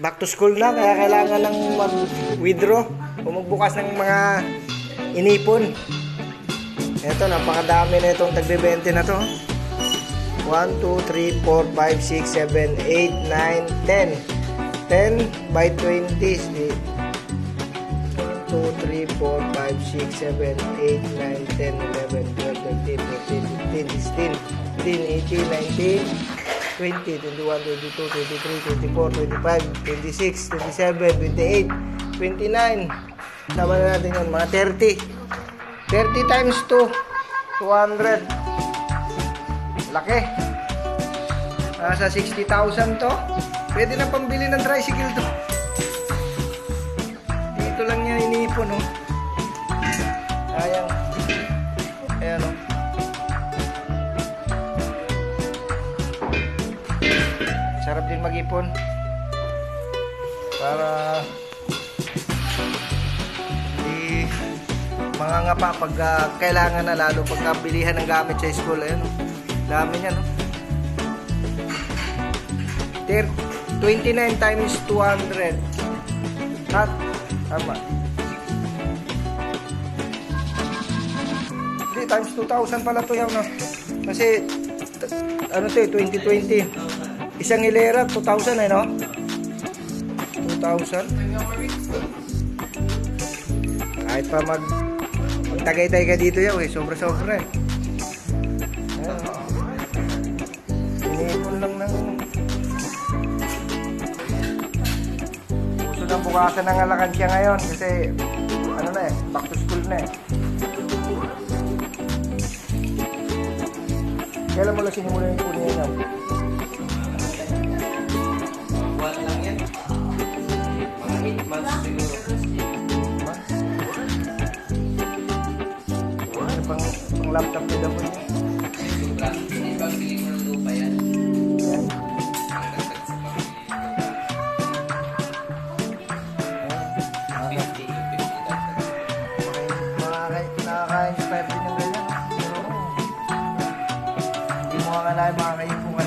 back to school na, kaya kailangan ng mag-withdraw o magbukas ng mga inipon. Ito, napakadami na itong tagbe-20 na to. 1, 2, 3, 4, 5, 6, 7, 8, 9, 10. 10 by 20 is the 2, 3, 4, 5, 6, 7, 8, 9, 10, 11, 12, 13, 14, 15, 16, 17, 18, 19, 20, 21, 22, 23, 24, 25, 26, 27, 28, 29. Sama na natin yun, mga 30. 30 times 2, 200. Laki. Nasa 60,000 to. Pwede na pambili ng tricycle to. Sarap din mag-ipon. Para di mga pa pag ah, kailangan na lalo pagka bilihan ng gamit sa school. Ayan, oh. Dami niya, no? Thir- 29 times 200. Ha? Tama. Hindi, times 2,000 pala to yan, no? Kasi, ano to eh, 2020. Isang hilera, 2,000 eh, no? 2,000. Kahit pa mag magtagay-tay ka dito yaw eh, sobra-sobra eh. Ayan. Inipon lang ng gusto nang bukasan ng alakansya ngayon kasi ano na eh, back to school na eh. Kailan mo lang sinimulan yung kunin yan? buwan lang yan. Mga 8 months siguro. Months? Wow, pang, pang laptop na dapat niya. Sobra. Hindi ba feeling mo lupa yan? Nakaka-inspire din yung ganyan. Pero, hindi mo kakalain mga kayo kung